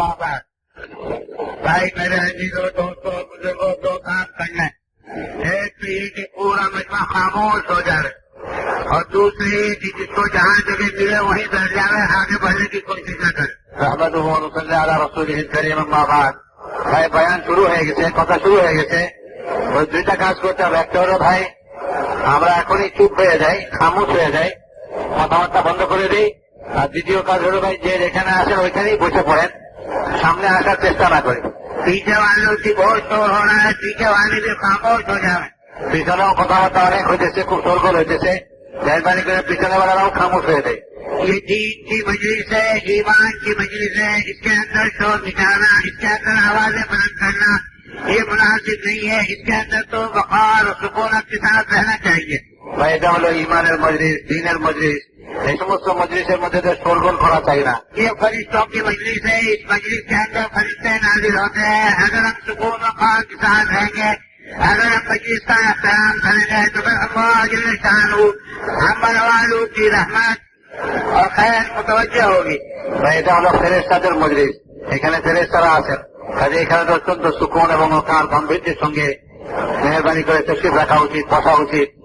अम्मा बाद भाई मेरे अजीजों दोस्तों बुजुर्गों दो काम करना है एक तो ये कि पूरा मजमा खामोश हो जाए और दूसरी ये कि जिसको जहाँ जगह मिले वहीं बैठ जावे आगे बढ़ने की कोशिश न करे রহমদ রসুল্লাহ রসুল করিম আবাদ ভাই বয়ান শুরু হয়ে গেছে কথা শুরু হয়ে গেছে ওই দুইটা কাজ করতে হবে একটা হলো ভাই আমরা এখনই চুপ হয়ে যাই খামোশ হয়ে যাই কথাবার্তা বন্ধ করে দিই আর দ্বিতীয় কাজ হলো ভাই যে যেখানে আসেন ওইখানেই বসে পড়েন সামনে আসার চেষ্টা না করি पीछे वालों की बहुत शोर हो रहा है पीछे वाले भी खामोश हो जावे পিছনেও কথাবার্তা অনেক হইতেছে খুব সরগোল হইতেছে মেহরবানি করে পিছনে বেলারাও খামোশ হয়ে দেয় ये दीन की मजलिस है ईमान की मजलिस है इसके अंदर शोर निकालना इसके अंदर आवाजें बुलंद करना ये मुनासिब नहीं है इसके अंदर तो वकार और सुकूनत के साथ रहना चाहिए বা এটা হলো ইমানের মজলিস দিনের মজলিস এই সমস্ত মজলিসের মধ্যে তো সরগোল করা চাই না ये फरिश्तों की मजलिस है इस मजलिस के अंदर फरिश्ते नाजिल होते हैं अगर हम सुकून वकार के साथ रहेंगे अगर हम मजलिस का एहतराम करेंगे तो फिर अल्लाह शानू हम वालों की रहमत और खैर मुतवजह होगी বা এটা হলো ফেরেস্তাদের মজলিস এখানে ফেরেস্তারা আছেন কাজে এখানে তো অত্যন্ত সুকুন এবং তার গাম্ভীর্যের সঙ্গে মেহরবানি করে তসিফ রাখা উচিত বসা উচিত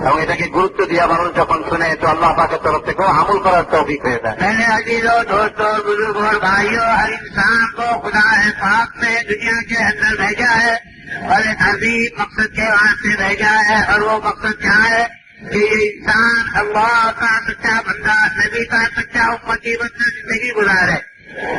এবং এটাকে গুরুত্ব দিয়া মানুষ যখন শুনে، তো আল্লাহ পাকের তরফ থেকেও আমল করার তৌফিক হয়ে دوستوں بزرگوں بھائیوں ہر انسان کو خدا نے پاک میں دنیا کے اندر بھیجا ہے اور ایک مقصد کے واسطے بھیجا ہے اور وہ مقصد کیا ہے کہ یہ انسان اللہ کا سچا بندہ، نبی کا سچا امتی بندہ زندگی گزارے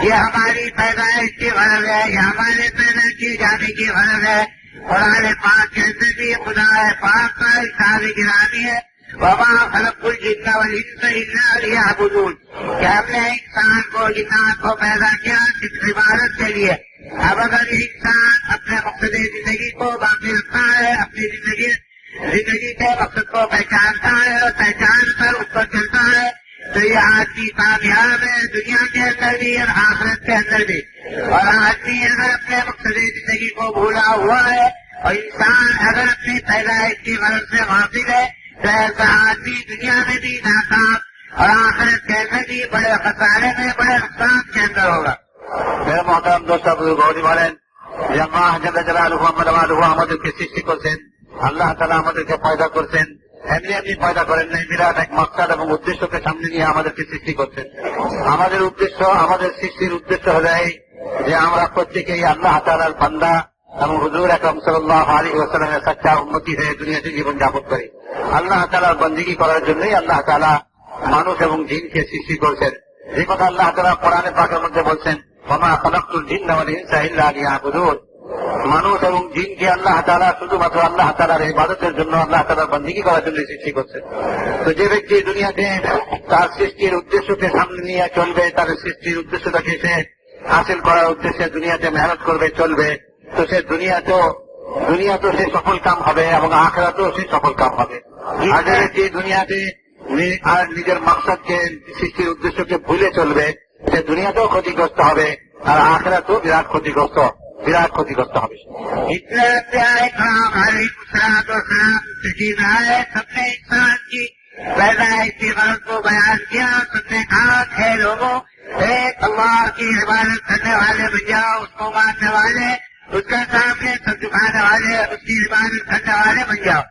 یہ ہماری پیدائش کی غرض ہے، یہ ہمارے پیدا کی جانے کی غرض ہے۔ قرآن پاک کہتے بھی یہ خدا پاک کا اشار گرانی ہے۔ بابا خلق الجنہ جتنا الا لیعبدون کہ ہم نے انسان کو، جنات کو پیدا کیا اس عبادت کے لیے۔ اب اگر انسان اپنے مقصد زندگی کو باقی رکھتا ہے، اپنی زندگی زندگی کے مقصد کو پہچانتا ہے اور پہچان کر اس پر چلتا ہے تو یہ آدمی کامیاب ہے، دنیا کے اندر بھی اور آخرت کے اندر بھی۔ اور آدمی اگر اپنے مقصد زندگی کو بھولا ہوا ہے، اور انسان اگر اپنی پیدائش کی غلط سے واپس ہے، تو ایسا آدمی دنیا میں بھی ناکام اور آخرت کے اندر بھی بڑے خطارے میں، بڑے نقصان کے اندر ہوگا۔ میرے محترم دوست بزرگ والین جب جل جلال محمد ہوا احمد کے سشی کو سین اللہ تعالیٰ احمد کے فائدہ کو سین এমনি এমনি পয়দা করেন নাই। বিরাট এক মকসাদ এবং উদ্দেশ্যকে সামনে নিয়ে আমাদেরকে সৃষ্টি করছেন। আমাদের উদ্দেশ্য, আমাদের সৃষ্টির উদ্দেশ্য হল এই যে আমরা প্রত্যেকেই আল্লাহ তালার বান্দা এবং হুজুর আকরম সাল্লাহ আলী ওসালামের সচ্চা উন্নতি হয়ে দুনিয়াতে জীবন যাপন করি। আল্লাহ তালার বন্দিগি করার জন্যই আল্লাহ তালা মানুষ এবং জিনকে সৃষ্টি করছেন। যে কথা আল্লাহ তালা কোরআনে পাকের মধ্যে বলছেন মামা খালাকুল জিন লিয়াবুদুন। মানুষ এবং জিনকে আল্লাহ তালা শুধুমাত্র আল্লাহ তালার ইবাদতের জন্য আল্লাহ তালার বন্দিগি করার জন্য সৃষ্টি করছে। তো যে ব্যক্তি দুনিয়াতে তার সৃষ্টির উদ্দেশ্যকে সামনে নিয়ে চলবে, তার সৃষ্টির উদ্দেশ্যটাকে সে হাসিল করার উদ্দেশ্যে দুনিয়াতে মেহনত করবে, চলবে, তো সে দুনিয়াতেও দুনিয়া তো সে সফল কাম হবে এবং আখেরাতেও সে সফল কাম হবে। আর যে ব্যক্তি দুনিয়াতে আর নিজের মাকসাদকে, সৃষ্টির উদ্দেশ্যকে ভুলে চলবে, সে দুনিয়াতেও ক্ষতিগ্রস্ত হবে, আর আখেরাতেও বিরাট ক্ষতিগ্রস্ত বিরাট ক্ষতিগ্রস্ত হবে। سب نے انسان کی پیدائش کو کیا سب نے کہا لوگوں کی عبادت کرنے والے بن جاؤ اس کو والے اس کا سامنے سب دکھانے والے اس کی عبادت کرنے والے بن جاؤ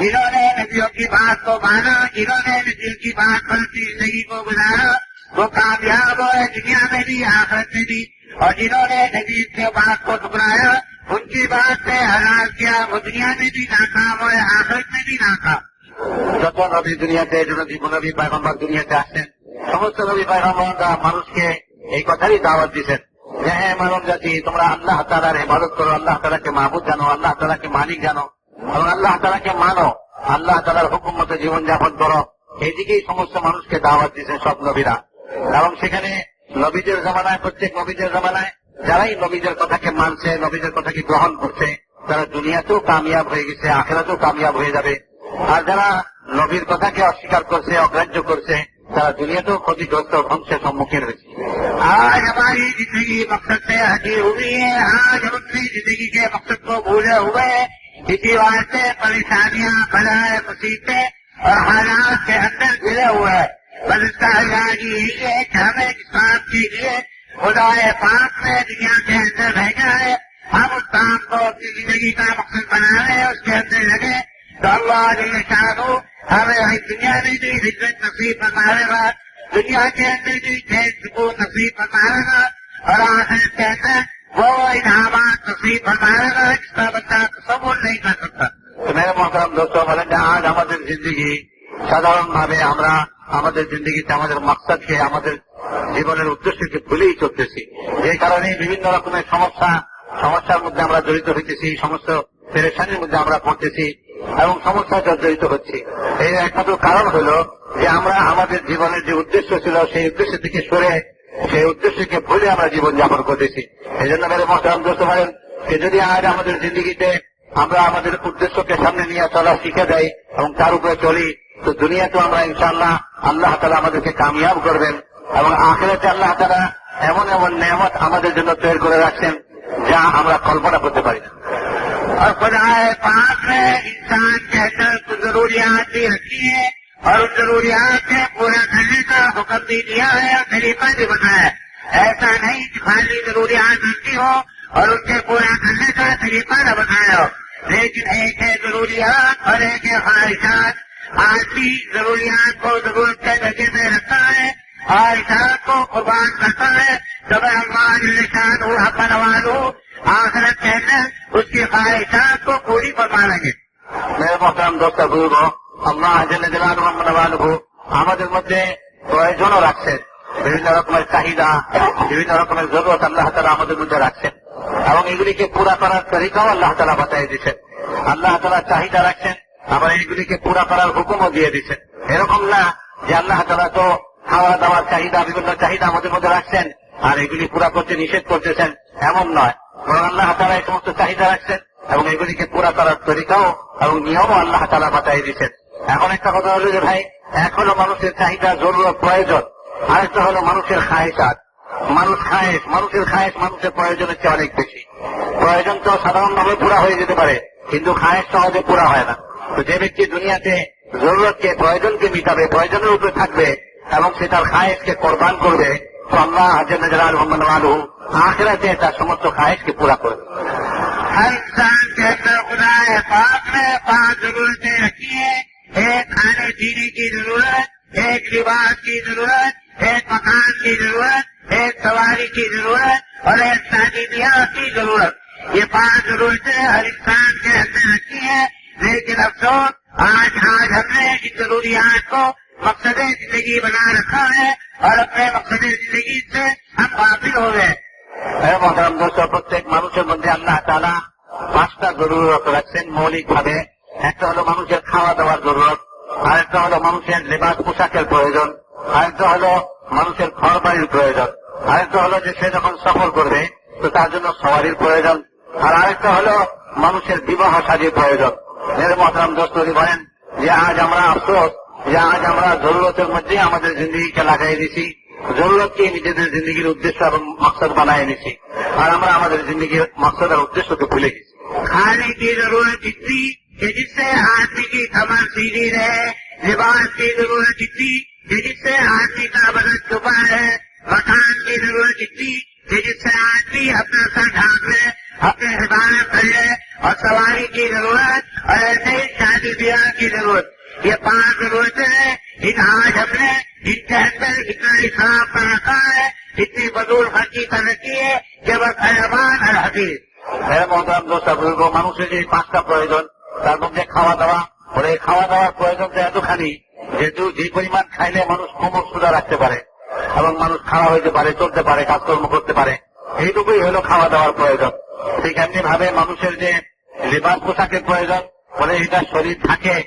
جنہوں نے ندیوں کی بات کو مانا جنہوں نے ندیوں کی بات پر زندگی کو گزارا वो कामयाब हो दुनिया में भी आखिरत में भी और जिन्होंने नबी के बात को ठुकराया उनकी बात से हलाल किया वो दुनिया में भी नाकाम हो आखिरत में भी नाकाम যত নবী দুনিয়াতে নবী নবী পায়গম্বর দুনিয়াতে আসছেন সমস্ত নবী পায়গম্বররা মানুষকে এই কথারই দাওয়াত দিচ্ছেন যে হ্যাঁ মানব জাতি তোমরা আল্লাহ তালার হেফাজত করো আল্লাহ তালাকে মাহবুদ জানো আল্লাহ তালাকে মালিক জানো এবং আল্লাহ তালাকে মানো আল্লাহ তালার হুকুম মতো জীবনযাপন করো এইদিকেই সমস্ত মানুষকে দাওয়াত দিচ্ছেন সব নবীরা কারণ সেখানে নবীদের জমানায়, প্রত্যেক নবীদের জমানায় যারাই নবীদের কথাকে মানছে, নবীদের কথাকে গ্রহণ করছে, তারা দুনিয়াতেও কামিয়াব হয়ে গেছে, আখেরাতেও কামিয়াব হয়ে যাবে। আর যারা নবীর কথাকে অস্বীকার করছে, অগ্রাহ্য করছে, তারা দুনিয়াতেও ক্ষতিগ্রস্ত ধ্বংসের সম্মুখীন হয়েছে। آج ہماری زندگی مقصد سے بلندہ اللہ کی ایک ہمیں کام کے لیے خدا پاک نے دنیا کے اندر بھیجا ہے۔ ہم اس کام کو اپنی زندگی کا مقصد بنا رہے ہیں اس کے اندر لگے۔ تو اللہ جل شاہو ہمیں دنیا نے بھی ہجرت نصیب بتاوے گا۔ دنیا کے اندر بھی کھیل کو نصیب بتاوے گا۔ اور آخر کے اندر وہ انعامات نصیب بتاوے گا۔ جس کا بچہ تصور نہیں کر سکتا۔ تو میرے محترم دوستوں بلندہ آج ہماری زندگی সাধারণ ভাবে আমরা আমাদের জিন্দগিতে আমাদের মাকসাদকে, আমাদের জীবনের উদ্দেশ্যকে ভুলেই চলতেছি। যে কারণে বিভিন্ন রকমের সমস্যা, সমস্যার মধ্যে আমরা জড়িত হইতেছি, সমস্ত পেরেশানির মধ্যে আমরা পড়তেছি এবং সমস্যা জর্জরিত হচ্ছি। এর একমাত্র কারণ হলো যে আমরা আমাদের জীবনের যে উদ্দেশ্য ছিল, সেই উদ্দেশ্য থেকে সরে, সেই উদ্দেশ্যকে ভুলে আমরা জীবন যাপন করতেছি। এই জন্য মেরে মহতরম দোস্ত বলেন যে যদি আজ আমাদের জিন্দগিতে আমরা আমাদের উদ্দেশ্যকে সামনে নিয়ে চলা শিখে দেয় এবং তার উপরে চলি تو دنیا তো দুনিয়াতেও আমরা اللہ আল্লাহ তালা আমাদেরকে کامیاب کر এবং اور আল্লাহ তালা এমন এমন ایمن আমাদের জন্য তৈরি تیر کر যা আমরা কল্পনা করতে পারি না اور خدا پاک نے انسان کے اندر کچھ ضروریات بھی رکھی ہے اور ان ضروریات کے پورا کرنے کا حکم بھی دیا ہے اور طریقہ بھی بتایا ہے۔ ایسا نہیں کہ خالی ضروریات رکھتی ہو اور ان کے پورا کرنے کا طریقہ نہ بنایا ہو۔ لیکن ایک ہے ضروریات اور ایک ہے خواہشات۔ आदमी जरूरियात को जरूरत के दर्जे में रखता है ख्वाहिशात को कुर्बान करता है जब अल्लाह बनवालू आखिरत के अंदर उसकी ख्वाहिशात को पूरी फरमा लेंगे মেরে মহতারাম দোস্ত বুজুর্গ আল্লাহ জেনে জেলান মোহাম্মদ আমাদের মধ্যে প্রয়োজনও রাখছেন বিভিন্ন রকমের চাহিদা বিভিন্ন রকমের জরুরত আল্লাহ তালা আমাদের মধ্যে রাখছেন এবং এগুলিকে পুরা করার তরিকাও আল্লাহ তালা বাতাই দিচ্ছেন আল্লাহ তালা চাহিদা রাখছেন আবার এইগুলিকে পুরা করার হুকুমও দিয়ে দিচ্ছেন। এরকম না যে আল্লাহ তালা তো খাওয়া দাওয়ার চাহিদা, বিভিন্ন চাহিদা আমাদের মধ্যে রাখছেন আর এগুলি পুরা করতে নিষেধ করতেছেন, এমন নয়। বরং আল্লাহ তালা এই সমস্ত চাহিদা রাখছেন এবং এগুলিকে পুরা করার তরিকাও এবং নিয়মও আল্লাহ তালা বাতাই দিচ্ছেন। এখন একটা কথা হলো যে ভাই, এক হলো মানুষের চাহিদা জরুরত, প্রয়োজন। আরেকটা হলো মানুষের খায়েসাত মানুষ খায়েস মানুষের খায়েস মানুষের প্রয়োজনের চেয়ে অনেক বেশি। প্রয়োজন তো সাধারণভাবে পুরা হয়ে যেতে পারে, কিন্তু খায়েস সহজে পুরা হয় না। তো যে ব্যক্তি দুনিয়াতে জরুরতকে প্রয়োজনকে মিটাবে প্রয়োজনের উপরে থাকবে এবং সে তার খায়েসকে কোরবান করবে তো আল্লাহ হাজার নজর আল মোহাম্মদ আলু আখড়াতে তার সমস্ত খায়েসকে পুরা করবে ہر انسان کے اندر خدا پاک نے پانچ ضرورتیں رکھی ہیں ایک کھانے پینے کی ضرورت ایک لباس کی ضرورت ایک مکان کی ضرورت ایک سواری کی ضرورت اور ایک شادی بیاہ کی ضرورت یہ پانچ ضرورتیں ہر انسان کے اندر رکھی ہیں लेकिन अफसोस आज आज हमने इन जरूरियात को मकसद जिंदगी बना रखा है और अपने मकसद जिंदगी से हम गाफिल हो गए হ্যাঁ মহারাম দোষ প্রত্যেক মানুষের মধ্যে আল্লাহ তালা পাঁচটা জরুরত রাখছেন মৌলিক ভাবে একটা হলো মানুষের খাওয়া দাওয়ার জরুরত আরেকটা হলো মানুষের লেবাস পোশাকের প্রয়োজন আরেকটা হলো মানুষের ঘর বাড়ির প্রয়োজন আরেকটা হলো যে সে যখন সফর করবে তো তার জন্য সওয়ারির প্রয়োজন আর আরেকটা হলো মানুষের বিবাহ সাজির প্রয়োজন মেরে মহতরাম দোস্তরি বলেন যে আজ আমরা আফসোস যে আজ আমরা জরুরতের মধ্যেই আমাদের জিন্দগিকে লাগাই দিছি জরুরতকে নিজেদের জিন্দগির উদ্দেশ্য এবং মকসদ বানায় নিছি আর আমরা আমাদের জিন্দগির মকসদ আর উদ্দেশ্যকে ভুলে গেছি खाने की जरूरत इतनी कि जिससे आदमी की कमर सीधी रहे लिबास की जरूरत इतनी कि जिससे आदमी का बदन छुपा है मकान की जरूरत इतनी कि जिससे आदमी अपना सर ढाक ले अपने हिफाजत करे और सवारी की जरूरत और ऐसे ही शादी ब्याह की जरूरत ये पांच जरूरतें हैं इन आज हमने इनके अंदर इतना हिसाब कर रखा है इतनी बदूल खर्ची कर रखी है कि वह खैरमान और हकीर হ্যাঁ মহতারাম দোষা বুজুর্গ মানুষের যে পাঁচটা প্রয়োজন তার মধ্যে খাওয়া দাওয়া বলে এই খাওয়া দাওয়ার প্রয়োজন তো এতখানি যেহেতু যে পরিমাণ খাইলে মানুষ কোমর সুদা রাখতে পারে এবং মানুষ খাওয়া হইতে পারে চলতে পারে কাজকর্ম করতে পারে এইটুকুই হলো খাওয়া দাওয়ার প্রয়োজন ঠিক এমনি ভাবে মানুষের যে লেবাস পোশাকের প্রয়োজন বলে এটা শরীর থাকে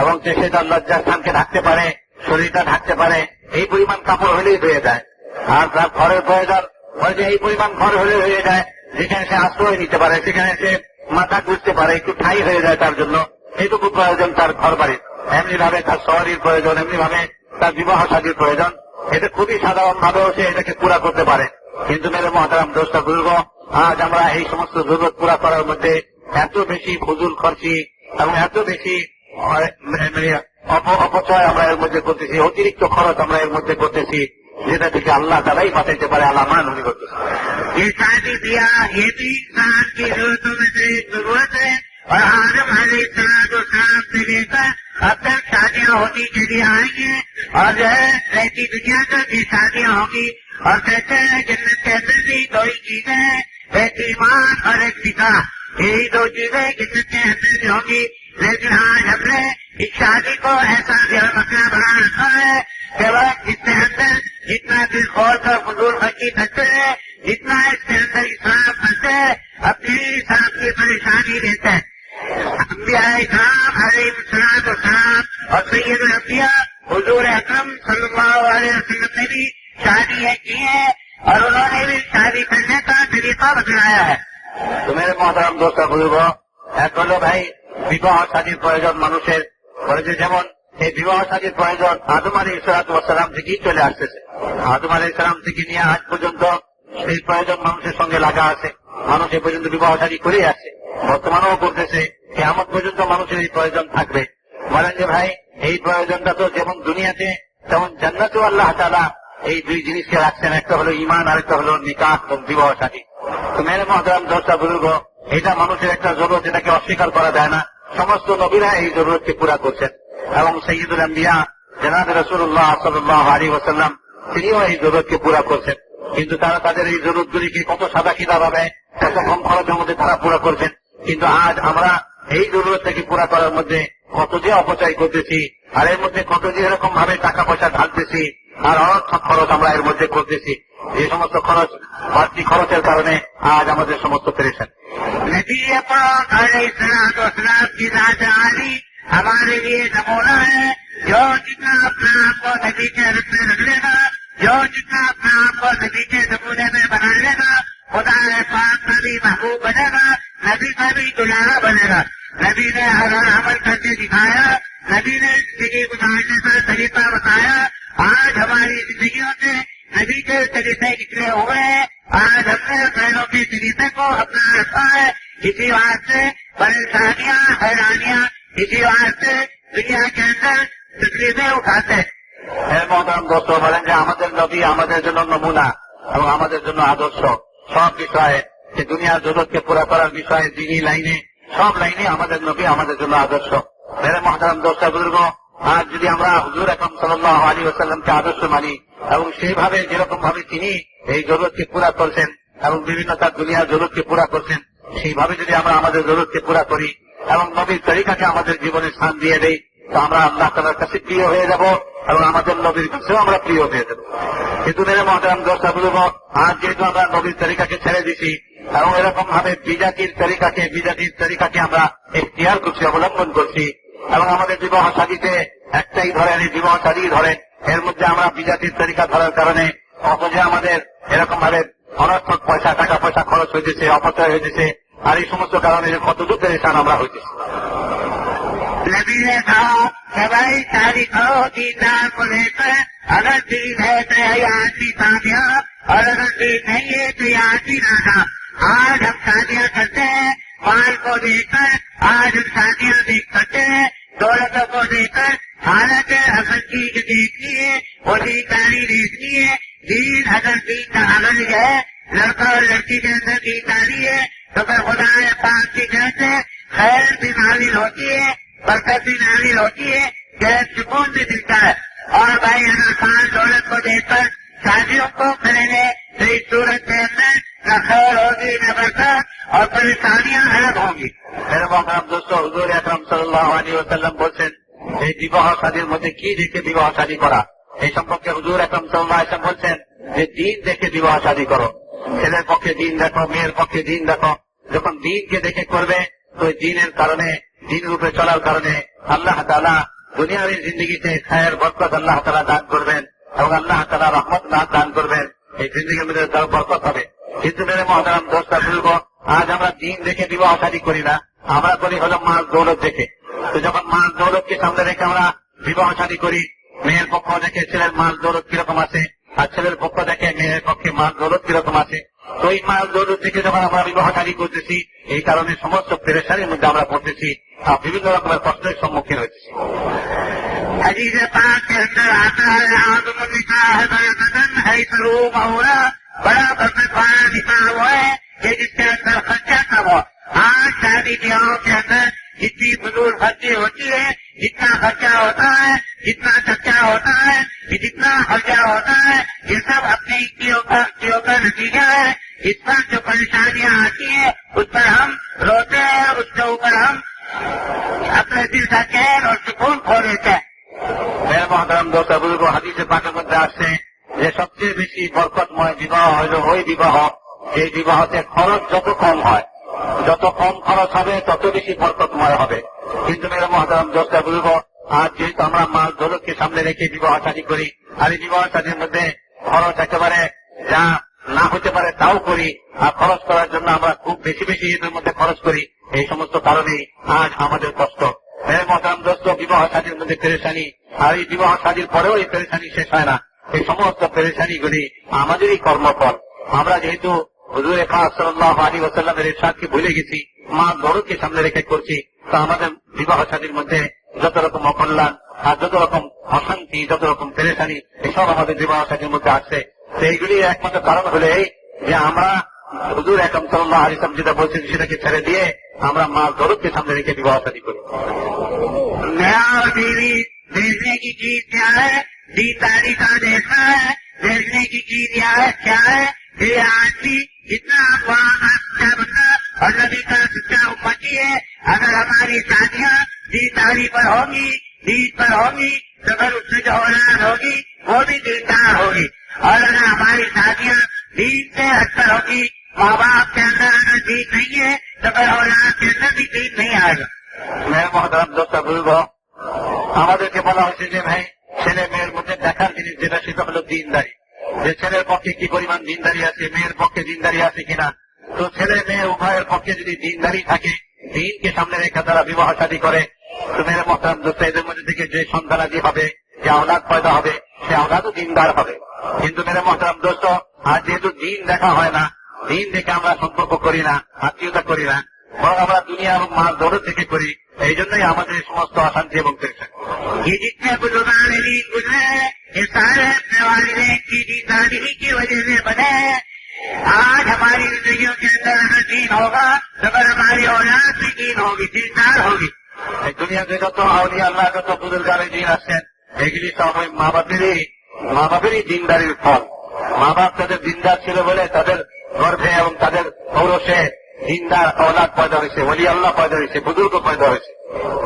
এবং যে সে তার লজ্জার স্থানকে ঢাকতে পারে, শরীরটা ঢাকতে পারে, এই পরিমাণ কাপড় হলেই হয়ে যায়। আর তার ঘরের প্রয়োজন, ওই যে এই পরিমাণ ঘর হলে হয়ে যায়, যেখানে সে আশ্রয় নিতে পারে, সেখানে সে মাথা গুঁজতে পারে, একটু ঠাই হয়ে যায় তার জন্য, এইটুকু প্রয়োজন তার ঘর বাড়ির এমনি ভাবে তার শহরের প্রয়োজন এমনি ভাবে তার বিবাহ সাদীর প্রয়োজন। এটা খুবই সাধারণ ভাবেও সে এটাকে পুরা করতে পারে। কিন্তু মেরে মহাতারাম দোষটা বুঝব আজ আমরা এই সমস্ত দুর্গ পুরা করার মধ্যে এত বেশি ফজুল খরচি এবং এত বেশি আহ, মানে অপ- অপচয় আমরা এর মধ্যে করতেছি অতিরিক্ত খরচ আমরা এর মধ্যে করতেছি যেটা থেকে আল্লাহ তারাই বাঁচাইতে পারে আল্লাহ মান উনি করতেছে ये शादी ब्याह ये भी इंसान की जरूरतों में से एक जरूरत है और आदम तो साहब से लेकर अब तक शादियां होती चली आएंगी और जो है रहती दुनिया तक ये शादियां होंगी और कहते हैं जन्नत के अंदर भी दो ही चीजें हैं एक ईमान और एक निकाह یہی دو چیزیں جس کی سے ہوگی لیکن ہاں آج ہم نے اس شادی کو ایسا مسئلہ بنا رکھا ہے کہ وہ اس کے اندر جتنا دل کھول کر فضول خرچی کرتے ہیں، جتنا اس کے اندر اسلام کرتے ہیں اپنی حساب کی پریشانی دیتے ہیں۔ انبیاء اسلام علیہ السلام السلام اور سید الانبیاء حضور اکرم صلی اللہ علیہ وسلم نے بھی شادی ہے کی ہے اور انہوں نے بھی شادی کرنے کا طریقہ بتلایا ہے۔ মহাতারাম দোষটা বুঝব। এক হলো ভাই, বিবাহ সাদীর প্রয়োজন মানুষের। বলেছে যেমন, এই বিবাহ সাদীর প্রয়োজন আদম আলী ইসলাতাম থেকেই চলে আসতেছে। আদম আলী ইসলাম থেকে নিয়ে আজ পর্যন্ত সেই প্রয়োজন মানুষের সঙ্গে লাগা আছে। মানুষ এ পর্যন্ত বিবাহ সাদী করে আছে। বর্তমানেও করতেছে কেমন পর্যন্ত মানুষের এই প্রয়োজন থাকবে। বলেন যে ভাই, এই প্রয়োজনটা তো যেমন দুনিয়াতে, তেমন জান্নাতেও আল্লাহ তালা এই দুই জিনিসকে রাখছেন। একটা হলো ইমান আর একটা হলো নিকাহ এবং বিবাহ সাদী। তো মেরে মহাদাম দশটা বুজুর্গ এটা মানুষের একটা জরুরত, এটাকে অস্বীকার করা যায় না। সমস্ত নবীরা এই জরুরতকে পুরা করছেন। এবং সৈয়দুল আম্বিয়া, জেনাব রসুল্লাহ সাল্লাহ আলী ওসাল্লাম তিনিও এই জরুরতকে পুরা করছেন। কিন্তু তারা তাদের এই জরুরতগুলিকে কত সাদা সিধা ভাবে কত কম খরচের মধ্যে তারা পুরা করছেন। কিন্তু আজ আমরা এই জরুরতটাকে পুরা করার মধ্যে কত যে অপচয় করতেছি, আর এর মধ্যে কত যে এরকম ভাবে টাকা পয়সা ঢালতেছি আর অনর্থক খরচ আমরা এর মধ্যে করতেছি। এই সমস্ত খরচ বাড়তি খরচের কারণে আজ আমাদের সমস্ত পেরেছেন ہمارے لیے نمونہ ہے جو جتنا اپنا آپ کو نبی کے رکھ میں رکھ لینا جو جتنا اپنا آپ کو نبی کے نمونے میں بنا لینا خدا پاک کا بھی محبوب بنے گا نبی کا بھی دلہا بنے گا نبی نے ہر ہر عمل کر کے دکھایا نبی نے زندگی گزارنے کا طریقہ بتایا آج ہماری زندگیوں سے नबी के तरीके निकले हुए हैं आज हमने बैलों के तरीके को अपना रखा है इसी वास्ते परेशानियां हैरानियां इसी वास्ते दुनिया के अंदर तकलीफें उठाते हैं এর মহতারাম দোস্ত বলেন যে আমাদের নবী আমাদের জন্য নমুনা এবং আমাদের জন্য আদর্শ সব বিষয়ে যে দুনিয়ার জগৎকে পুরা করার বিষয়ে দিনী লাইনে সব লাইনে আমাদের নবী আমাদের জন্য আদর্শ মেরে মহতারাম দোস্তা বুজুর্গ আজ যদি আমরা হুজুর এখন সাল্লাহ আলী ওসাল্লামকে আদর্শ মানি এবং সেইভাবে যেরকম ভাবে তিনি এই জগৎকে পুরা করছেন এবং বিভিন্ন তার দুনিয়ার জগৎকে পুরা করছেন, সেইভাবে যদি আমরা আমাদের জগৎকে পুরা করি এবং নবীর তরিকাকে আমাদের জীবনে স্থান দিয়ে দেই, তো আমরা আল্লাহ তালার কাছে প্রিয় হয়ে যাব এবং আমাদের নবীর কাছেও আমরা প্রিয় হয়ে যাব। কিন্তু মেরে মহাতারাম দোষটা বুঝব আজ যেহেতু আমরা নবীর তরিকাকে ছেড়ে দিছি এবং এরকম ভাবে বিজাতির তরিকাকে বিজাতির তরিকাকে আমরা এখতিয়ার করছি, অবলম্বন করছি এবং আমাদের বিবাহ সাদীতে একটাই ধরেন এই বিবাহ সাদী ধরেন এর মধ্যে আমরা বিজাতির তরিকা ধরার কারণে অথচ আমাদের এরকম ভাবে অনর্থক পয়সা টাকা পয়সা খরচ হইতেছে অপচয় হইতেছে আর এই সমস্ত কারণে যে কত দুঃখ পেরেছান আমরা হইতেছি नबी ने कहा कि भाई शादी करो दीनदार को लेकर अगर दीन है तो यादी कामयाब और अगर दीन नहीं है तो यादी नाकाम आज हम शादियां करते हैं مال کو دیکھ کر آج انسانیت اکٹھے ہیں، دولتوں کو دیکھ کر حالت اصل چیز دیکھنی ہے وہ کہانی دیکھنی ہے۔ دین اگر دین کا عمل ہے، لڑکا اور لڑکی کے اندر کی ہے۔ تو پھر خدا پاک کی جان سے خیر بھی نازل ہوتی ہے، برکت بھی نازل ہوتی ہے گہر سکون بھی ملتا ہے۔ اور بھائی خان دولت کو دیکھ کر شادیوں کو کریں گے صورت کے اندر खैर होगी न बरकत और परेशानियां अलग होंगी মেরে মহাম দোস্ত হুজুর আকরম সাল্লাহ আলী ওসাল্লাম বলছেন এই বিবাহ সাদীর মধ্যে কি দেখে বিবাহ শাদী করা এই সম্পর্কে হুজুর আকরম সাল্লাহ আসলাম বলছেন যে দিন দেখে বিবাহ শাদী করো ছেলের পক্ষে দিন দেখো মেয়ের পক্ষে দিন দেখো যখন দিনকে দেখে করবে তো ওই দিনের কারণে দিন রূপে চলার কারণে আল্লাহ তালা দুনিয়ার জিন্দগিতে খায়ের বরকত আল্লাহ তালা দান করবেন এবং আল্লাহ তালা রহমত না দান করবেন এই জিন্দগির মধ্যে তার বরকত হবে কিন্তু মেরে মহাতারাম দোষটা শুরু আজ আমরা দিন দেখে বিবাহ শাদী করি না। আমরা করি হলো মাস দৌলত দেখে। তো যখন মাছ দৌলতকে সামনে রেখে আমরা বিবাহ শাদী করি, মেয়ের পক্ষ দেখে ছেলের মাস দৌলত কীরকম আছে, আর ছেলের পক্ষ দেখে মেয়ের পক্ষে মাস দৌলত কীরকম আছে। তো এই মাস দৌলত থেকে যখন আমরা বিবাহ শাদী করতেছি, এই কারণে সমস্ত প্রেশারের মধ্যে আমরা পড়তেছি, আর বিভিন্ন রকমের কষ্টের সম্মুখীন হয়েছি। حدیث پاک کے اندر آتا ہے آدم نکاح ہے بدن ہے سرو مولا برابر میں پایا لکھا ہوا ہے کہ جس کے اندر خرچہ نہ ہو۔ آج شادی بیاہوں کے اندر جتنی فضول خرچی ہوتی ہے، جتنا خرچہ ہوتا ہے، جتنا چرچا ہوتا ہے، جتنا خرچہ ہوتا ہے، یہ سب اپنی کا نتیجہ ہے۔ اس پر جو پریشانیاں آتی ہیں، اس پر ہم روتے ہیں، اس کے اوپر ہم اپنے دل کا چین اور سکون کھو دیتے ہیں۔ محترم دو قبول کو حدیث پاک سے যে সবচেয়ে বেশি বরকতময় বিবাহ হইল ওই বিবাহ, যে বিবাহতে খরচ যত কম হয়, যত কম খরচ হবে, তত বেশি বরকতময় হবে। কিন্তু মেয়ের মহাদারাম দোষটা বুঝব আজ যেহেতু আমরা মাছ দৌলতকে সামনে রেখে বিবাহ শাদী করি, আর এই বিবাহ শাদীর মধ্যে খরচ একেবারে যা না হতে পারে তাও করি, আর খরচ করার জন্য আমরা খুব বেশি বেশি এদের মধ্যে খরচ করি, এই সমস্ত কারণেই আজ আমাদের কষ্ট। মেয়ের মতাম দোস্ত বিবাহ শাদীর মধ্যে পেরেশানি, আর এই বিবাহ শাদীর পরেও এই পেরেশানি শেষ হয় না। এই সমস্ত পেরেশানিগুলি আমাদেরই কর্মফল। আমরা যেহেতু হুজুর সাল্লাহ আলী ওসাল্লামের ইরশাদকে ভুলে গেছি, মা গরুকে সামনে রেখে করছি, তো আমাদের বিবাহ শাদীর মধ্যে যত রকম অকল্যাণ আর যত রকম অশান্তি, যত রকম পেরেশানি, এসব আমাদের বিবাহ শাদীর মধ্যে আসছে। তো এইগুলি একমাত্র কারণ হলে এই যে আমরা হুজুর একম সাল্লাহ আলিসাম যেটা বলছেন সেটাকে ছেড়ে দিয়ে আমরা মা গরুকে সামনে রেখে বিবাহ শাদী করি। دینداری کا دیتا ہے، دیکھنے کی چیز کیا ہے؟ یہ آدمی جتنا وہاں کا سچا بندہ اور نبی کا سچا امتی ہے۔ اگر ہماری شادیاں دینداری پر ہوگی دید پر ہوگی تو پھر اس سے جو اولاد ہوگی، وہ بھی دیدار ہوگی۔ اور اگر ہماری شادیاں دین سے اکثر ہوگی، ماں باپ کے اندر اگر دین نہیں ہے تو پھر اولاد کے اندر بھی دین نہیں آئے گا۔ میں محترم دوست بزرگ ہوں ہمارے کے بلا اسی دن ہے۔ ছেলে মেয়ের মধ্যে দেখার জিনিস যেটা, সেটা হলো দিনদারি। যে ছেলের পক্ষে কি পরিমাণ দিনদারি আছে, মেয়ের পক্ষে দিনদারি আছে কিনা? তো ছেলে মেয়ে উভয়ের পক্ষে যদি দিনদারি থাকে, দিনকে সামনে রেখে তারা বিবাহ শাদী করে। তো মেয়ের দোষটা এদের মধ্যে থেকে যে সন্তানাদি হবে, যে আওলাদ পয়দা হবে, সে আওলাদও দিনদার হবে। কিন্তু মেরে মহাদারাম দোস্ত আজ যেহেতু দিন দেখা হয় না, দিন দেখে আমরা সম্পর্ক করি না, আত্মীয়তা করি না বরং আমরা দুনিয়া এবং মাছ দৌড় থেকে করি এই জন্যই আমাদের এই সমস্ত অশান্তি এবং পেরেশানি ये जितने बुजुर्गान दीन गुजरे हैं ये सारे अपने वालिदैन की दीदारी ही की वजह से बने हैं आज हमारी जिंदगियों के अंदर अगर दीन होगा तो फिर हमारी औलाद भी दीन होगी दीनदार होगी এই দুনিয়াতে যত আউলিয়া আল্লাহ যত বুজুর্গারে দিন আসছেন এগুলি সব ওই মা বাপেরই মা বাপেরই দিনদারির ফল মা বাপ তাদের দিনদার ছিল বলে তাদের গর্ভে এবং তাদের পৌরসে দিনদার অলাদ পয়দা হয়েছে ওলি আল্লাহ পয়দা হয়েছে বুজুর্গ পয়দা হয়েছে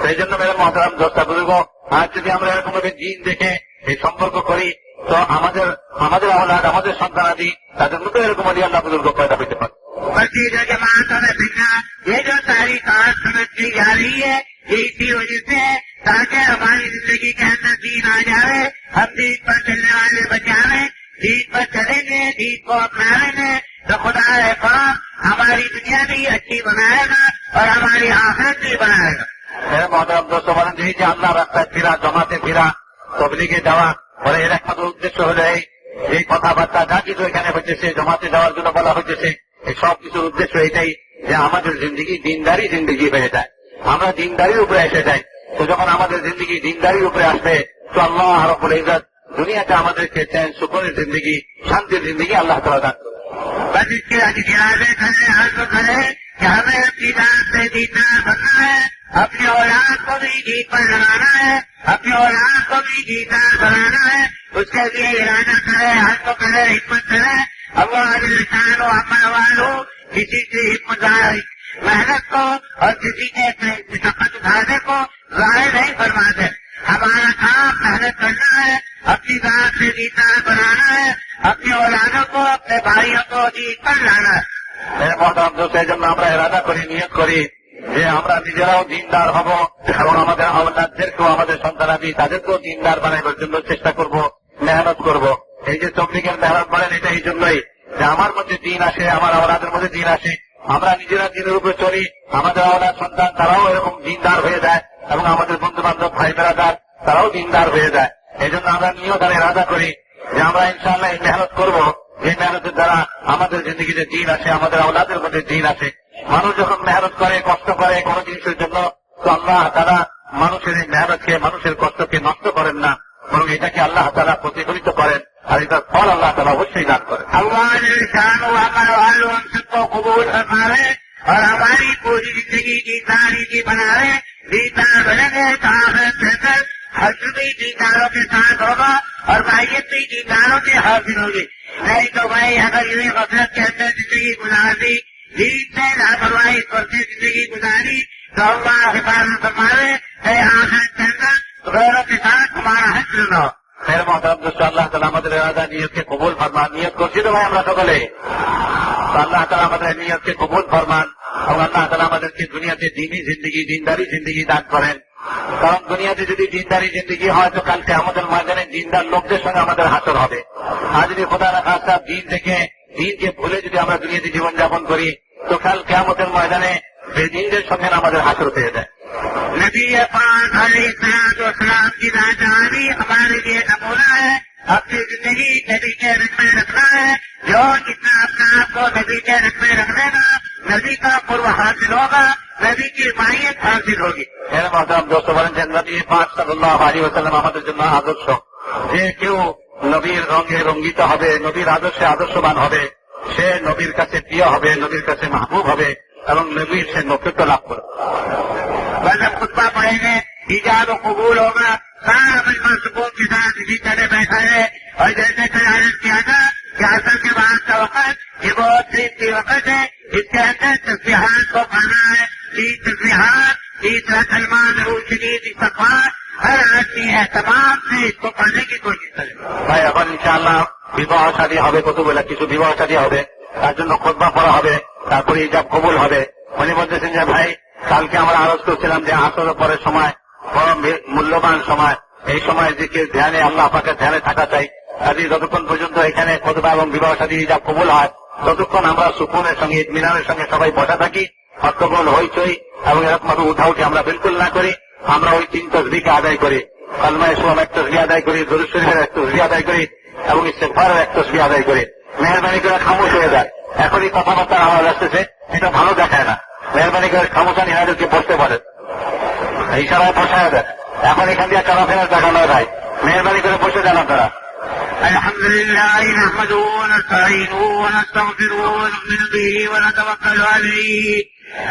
সেই জন্য মেরে মহাতারাম দশটা বুজুর্গ আজ যদি আমরা এরকম ভাবে দিন দেখে এই সম্পর্ক করি তো আমাদের আমাদের আওলাদ আমাদের সন্তানাদি তাদের মধ্যে এরকম অলি আল্লাহ বুজুর্গ পয়দা হইতে পারে मस्जिद जमातों में फिरना ये जो तारीखात समझती जा रही है ये इसी वजह से है ताकि हमारी जिंदगी के अंदर दीन आ जाए हम दीन पर चलने वाले बन जाए کو تو خدا پاک ہماری دنیا بھی اچھی بنائے گا اور ہماری آخرت بھی بنائے گا জমাতে যাওয়ার জন্য বলা যে আমাদের জিন্দগি দিনদারি জিন্দগি হয়ে যায় আমরা দিনদারির উপরে এসে যাই তো যখন আমাদের জিন্দগি দিনদারির উপরে আসবে তো আল্লাহ আরও ইজাত দুনিয়াতে আমাদেরকে চ্যান সুকনের জিন্দগি শান্তির জিন্দগি আল্লাহ তালা দান করে بس اس کی اجتیازیں کریں عرض کریں کہ ہمیں اپنی ذات سے جیتنا پڑنا ہے، اپنی اولاد کو بھی جیت پر لگانا ہے، اپنی اولاد کو بھی جیتا بنانا ہے۔ اس کے لیے ارادہ کرے، ہر کو کرے ہمت کرے۔ اب وہ آج انسان ہو امن ہو کسی کی ہمت محنت کو اور کسی کے مشقت اٹھانے کو ظاہر نہیں فرما دے हमारा काम मेहनत करना है अपनी जान से जीता बनाना है अपनी औलादों को अपने भाइयों को जीत पर लाना है হ্যাঁ মহাদাম দোষ এই জন্য আমরা এরাদা করি নিয়োগ করি যে আমরা নিজেরাও দিনদার হব এবং আমাদের আওলাদদেরকেও আমাদের সন্তানাদি তাদেরকেও দিনদার বানাইবার জন্য চেষ্টা করব মেহনত করব এই যে তবলিগের মেহনত করেন এটা এই জন্যই যে আমার মধ্যে দিন আসে আমার আওলাদের মধ্যে দিন আসে আমরা নিজেরা দিনের উপরে চলি, আমাদের আওলাদ সন্তান তারাও এরকম দিনদার হয়ে যায় এবং আমাদের বন্ধু বান্ধব ভাই বেড়াদার তারাও দিনদার হয়ে যায়। এই জন্য আমরা নিয়ত আর এরাদা করি যে আমরা ইনশাআল্লাহ এই মেহনত করব। এই মেহনতের দ্বারা আমাদের জিন্দগিতে দিন আসে, আমাদের আওলাদের মধ্যে দিন আসে। মানুষ যখন মেহনত করে, কষ্ট করে কোনো জিনিসের জন্য, তো আল্লাহ তারা মানুষের এই মেহনতকে, মানুষের কষ্টকে নষ্ট করেন না। বরং এটাকে আল্লাহ তালা প্রতিফলিত করেন আর এটার ফল আল্লাহ তালা অবশ্যই দান করেন और हमारी पूरी जिंदगी की सारी की बना रहे जीता बनेंगे बेहतर हजरत भी जीतारों के साथ होगा और माहियत भी जीतारों की हासिल होगी नहीं तो भाई अगर यूं गफलत के अंदर जिंदगी गुजार दी दीन से लापरवाही करके जिंदगी गुजारी तो अल्लाह हिफाजत फरमावे है आखिर चंदा হ্যাঁ, কবুল ফরমান, নিয়ত করছি তো ভাই আমরা সকলে। আল্লাহ তালা আমাদের নিয়তকে কবুল ফরমান এবং আল্লাহ তালা আমাদেরকে দুনিয়াতে দিনই জিন্দগি, দিনদারি জিন্দগি দান করেন। কারণ দুনিয়াতে যদি দিনদারি জিন্দগি হয়, তো কালকে আমাদের ময়দানে দিনদার লোকদের সঙ্গে আমাদের হাতর হবে। আর যদি খোদার রাস্তা দিন থেকে দিনকে ভুলে যদি আমরা দুনিয়াতে জীবনযাপন করি, তো কাল কেমতের ময়দানে বেদিনদের সঙ্গে আমাদের হাতর পেয়ে যায়। نبی پاک علیہ السلام و اسلام کی راجدھانی ہمارے لیے نمونا ہے۔ اپنی زندگی نبی کے رنگ میں رکھنا ہے۔ جو جتنا اپنا آپ کو نبی کے رنگ میں رکھ لے گا، نبی کا قرب حاصل ہوگا، نبی کی مائیت حاصل ہوگی۔ میرے محترم دوست ورن جنت نبی پاک صلی اللہ علیہ وسلم আমাদের জন্য আদর্শ যে কেউ নবীর রঙে রঙ্গিত হবে নবীর আদর্শে আদর্শবান হবে সে নবীর কাছে প্রিয় হবে নবীর কাছে মাহবুব হবে এবং নবীর সে নৈকট্য লাভ করবে وزم خطبہ پڑھیں گے ایجاد و قبول ہوگا۔ سارا بالکل سکون کے ساتھ اسی طرح بیٹھا ہے اور جیسے کہ عرض کیا تھا کہ اصل کے بعد کا وقت، یہ بہت قیمتی وقت ہے۔ اس کے اندر تصویرات کو کھانا ہے۔ تین تصویحات تیسرا سلمان روشنی صفات ہر آدمی ہے، تمام سے اس کو پانے کی کوشش کرے۔ شاء اللہ ইনশাআল্লাহ شادی ہوگی হবে بولا কিছু বিবাহ شادی ہوگی۔ তার জন্য খোদবা পড়া হবে তারপরে হিজাব কবুল হবে উনি বলতেছেন যে ভাই কালকে আমরা আরজ করছিলাম যে আসর পরের সময়, বড় মূল্যবান সময়। এই সময় দিকে ধ্যানে, আল্লাহ পাকে ধ্যানে থাকা চাই। কাজে যতক্ষণ পর্যন্ত এখানে খোদবা এবং বিবাহ শাদী ইজাব কবুল হয়, ততক্ষণ আমরা সুকুনের সঙ্গে, ইতমিনানের সঙ্গে সবাই বসা থাকি হট্টগোল হইচই এবং এরকম ভাবে উঠা উঠি আমরা বিলকুল না করি, আমরা ওই তিন তসবিকে আদায় করি। কালমায় সোয়াম এক তসবি আদায় করি দরুশ্বরের এক তসবি আদায় করি এবং ইস্তেফারের এক তসবি আদায় করি। মেহরবানি করে খামোশ হয়ে যায়। এখনই কথাবার্তার আওয়াজ আসতেছে, এটা ভালো দেখায় না। মেহরবানি করে খামোশা নিহাদেরকে বসতে পারে ইশারায় বসায় দেয় এখন এখান দিয়ে চলাফেরার দেখা নয় ভাই মেহরবানি করে বসে যান আপনারা الحمد لله نحمده ونستعينه ونستغفره ونؤمن به ونتوكل عليه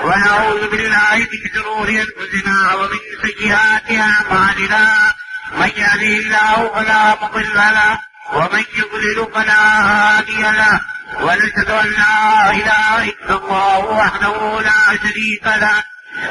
ونعوذ بالله من شرور انفسنا ومن سيئات اعمالنا من يهده الله فلا مضل له ومن يضلل فلا هادي له ونشهد أن لا إله إلا الله وحده لا شريك له.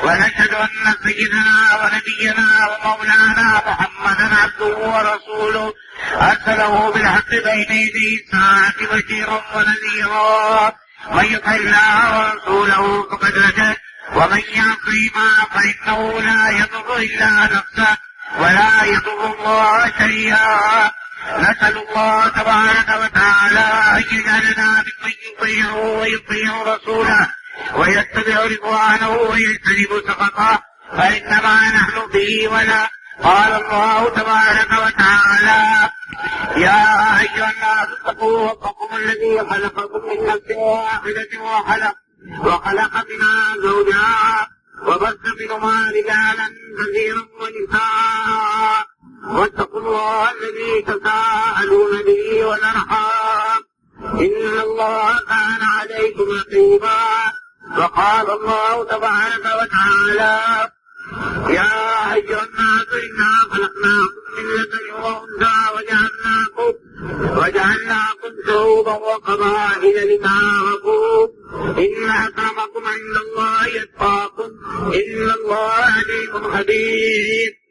ونشهد أن سيدنا ونبينا ومولانا محمدا عبده ورسوله. أرسله بالحق بين يدي الساعة بشيرا ونذيرا. من يطع الله ورسوله فقد رشد ومن يعصيهما فإنه لا يضر إلا نفسه. ولا يضر الله شيئا. نسأل الله تبارك وتعالى أن يجعلنا ممن يطيعه ويطيع رسوله ويتبع رضوانه ويجتنب سخطه فإنما نحن به ولا. قال الله تبارك وتعالى يا أيها الناس اتقوا ربكم الذي خلقكم من نفس واحدة وخلق وخلق منها زوجها وبث منهما رجالا كثيرا ونساء. واتقوا الله الذي تساءلون به والأرحام. إن الله كان عليكم رقيبا. وقال الله تبارك وتعالى يا أيها الناس إنا خلقناكم من ذكر وأنثى وجعلناكم وجعلناكم شعوبا وقبائل لتعارفوا. إن أكرمكم عند الله يتقاكم إن الله عليم خبير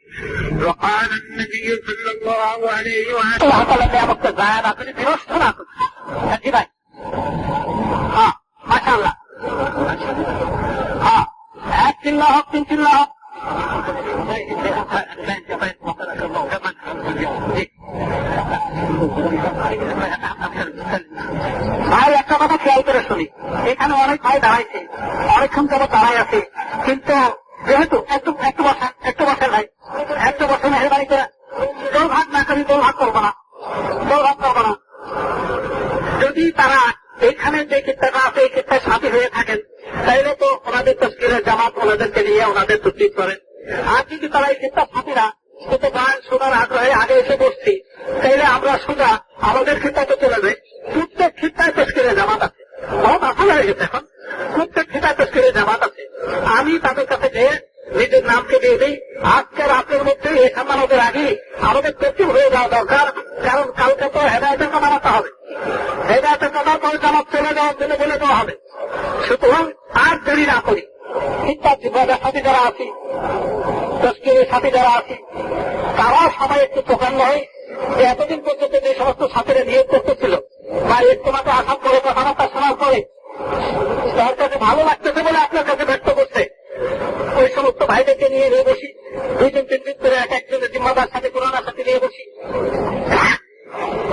ভাই একটা কথা খেয়াল করে শুনি। এখানে অনেক ভাই দাঁড়াইছে। অনেকক্ষণ কেবল দাঁড়াই আছে। আমাদের হয়ে যাওয়া দরকার, কারণ কালকে তো হেদায়তের কথা বানাতে হবে। হেদায়তের কথা পরে চলে যাওয়ার জন্য বলে দেওয়া হবে। সুতরাং আর দেরি না করি। জীবনের সাথে যারা আছি তস্কিরের সাথে যারা আছি তারা সবাই একটু প্রকান্ন হয় যে এতদিন পর্যন্ত যে সমস্ত সাথীরা নিয়োগ করতেছিল, বা এর তোমাকে আসার পরে কথাবার্তা শোনার পরে, তার কাছে ভালো লাগতেছে বলে আপনার কাছে ব্যক্ত করছে। ওই সমস্ত ভাইদেরকে নিয়ে নিয়ে বসি। দুইজন তিন দিন করে এক একজনের জিম্মাদার সাথে করোনার সাথে নিয়ে বসি।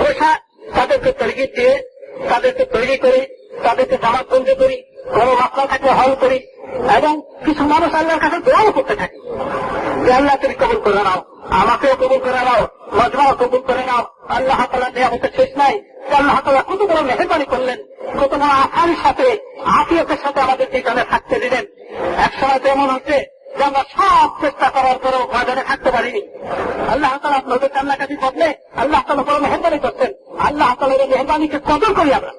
বসা, তাদেরকে তৈরি দিয়ে, তাদেরকে তৈরি করি, তাদেরকে জামাত বন্দি করি, কোনো মাত্রা থাকলে হল করি। এবং কিছু মানুষ আল্লাহর কাছে দোয়াও করতে থাকি। যে আল্লাহ তুমি কবুল করে নাও, আমাকেও কবুল করে নাও, মজমাও কবুল করে নাও। আল্লাহ তালা নিয়ামতের শেষ নাই। আল্লাহ তালা কত বড় মেহরবানি করলেন, কত বড় আশার সাথে, আফিয়তের সাথে আমাদেরকে এখানে থাকতে দিলেন। এক সময় তো এমন হচ্ছে যে আমরা সব চেষ্টা করার পরেও বাজারে থাকতে পারিনি। আল্লাহ তালা আপনাদের কান্নাকাটি করলে আল্লাহ তালা বড় মেহরবানি করছেন। আল্লাহ তালার মেহরবানিকে কদর করি আমরা।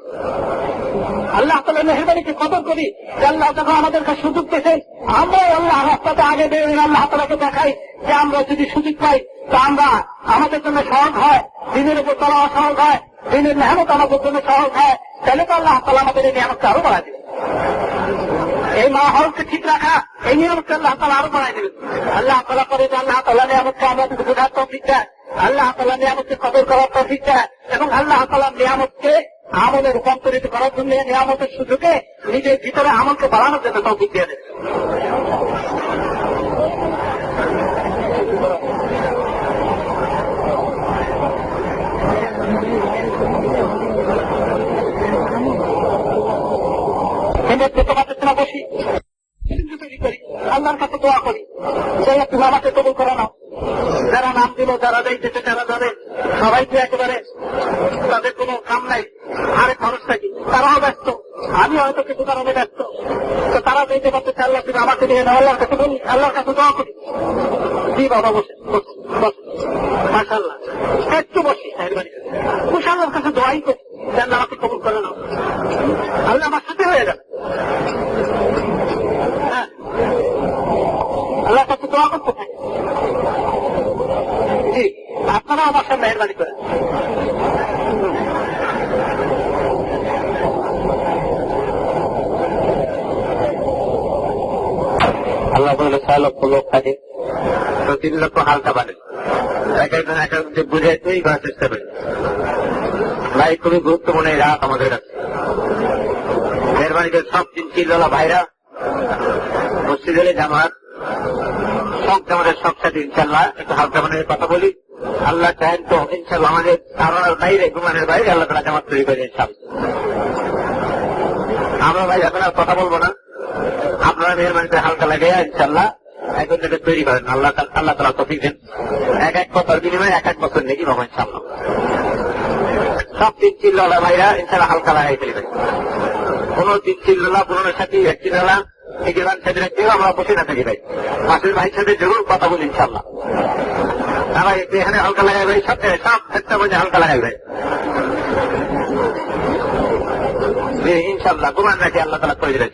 আল্লাহ তালা মেহরবানিকে কদর করি আল্লাহ যখন আমাদেরকে সুযোগ পেয়েছেন আমরাও আল্লাহ রাস্তাতে আগে বেরোয় আল্লাহ তালাকে দেখাই যে আমরা যদি সুযোগ পাই, তা আমরা আমাদের জন্য সহজ হয়, দিনের উপর চলা সহজ হয়, দিনের মেহনত আমাদের জন্য সহজ হয়, তাহলে তো আল্লাহ তালা আমাদের এই মেহনতকে আরও বাড়াই দেবে এই মাহলকে ঠিক রাখা, এই নিয়মকে আল্লাহ তালা আরও বাড়াই দেবে আল্লাহ তালা করে আল্লাহ তালা নিয়ামতকে আমাদের বোঝার তৌফিক দেয় আল্লাহ তালা নিয়ামতকে কদর করার তৌফিক দেয় এবং আল্লাহ তালা নিয়ামতকে আমলে রূপান্তরিত করার জন্য নিয়ামতের সুযোগে নিজের ভিতরে আমলকে বাড়ানোর জন্য তৌফিক দিয়ে তোমার বসি। আল্লাহর কাছে দোয়া করি। তুমি আমাকে কবুল করে নাও দিল যারা যাইতেছে তারা যাবে সবাই তো একেবারে তাদের কোনো কাম নাই আরে খরচ থাকি, তারাও ব্যস্ত, আমি হয়তো কিছু কারণে ব্যস্ত। তো তারা যেতে পারতেছে, আল্লাহ তুমি আমাকে দিয়ে আল্লাহর কাছে বলি, আল্লাহর কাছে দোয়া করি। জি, বাবা বসে মাসাল্লাহ একটু বসি মেহরবানি করে। বসে আল্লাহর কাছে দোয়াই করি যে আল্লাহ আমাকে কবুল করে নাও আল্লাহ আমার সাথে হয়ে যাবে হ্যাঁ আল্লাহ কাছে দোয়া করতে থাকে জি আপনারা আমার সাথে মেহরবানি করেন আল্লাহ বলে ছয় লক্ষ লোক থাকে তো তিন লক্ষ হালকা বাড়ে এক একজন এক একজন বুঝে তুই করার চেষ্টা করি ভাই খুবই গুরুত্বপূর্ণ এই রাত আমাদের কাছে। মেহরবানি করে সব দিন চিল্লা ভাইরা মসজিদ হলে জামাত সব জামাতের সব সাথে ইনশাল্লাহ একটু হালকা মানে কথা বলি। আল্লাহ চাহেন তো ইনশাল্লাহ আমাদের তারার বাইরে, ঘুমানের বাইরে আল্লাহ তারা জামাত তৈরি করে ইনশাল্লাহ আমরা ভাই আর কথা বলব না। আপনারা মেহরবানি করে হালকা লাগে ইনশাল্লাহ এখন তৈরি করেন। আল্লাহ আল্লাহ তালা তফিক দেন। এক এক কথার বিনিময়ে এক এক বছর নেই বাবা ইনশাল্লাহ সব তিন চিল্লা ভাইরা ইনশাল্লাহ হালকা লাগাই ফেলবেন। কোন তিন চিল্লা পুরোনো সাথে এক চিল্লা এই যে সাথে রাখতে আমরা বসে না থাকি ভাই। পাশের ভাইয়ের সাথে জরুর কথা বলি ইনশাল্লাহ একটু এখানে হালকা লাগাই ভাই সব সব একটা বলছে হালকা লাগাই ভাই। ইনশাল্লাহ গুমান রাখি, আল্লাহ তালা করে দিলেন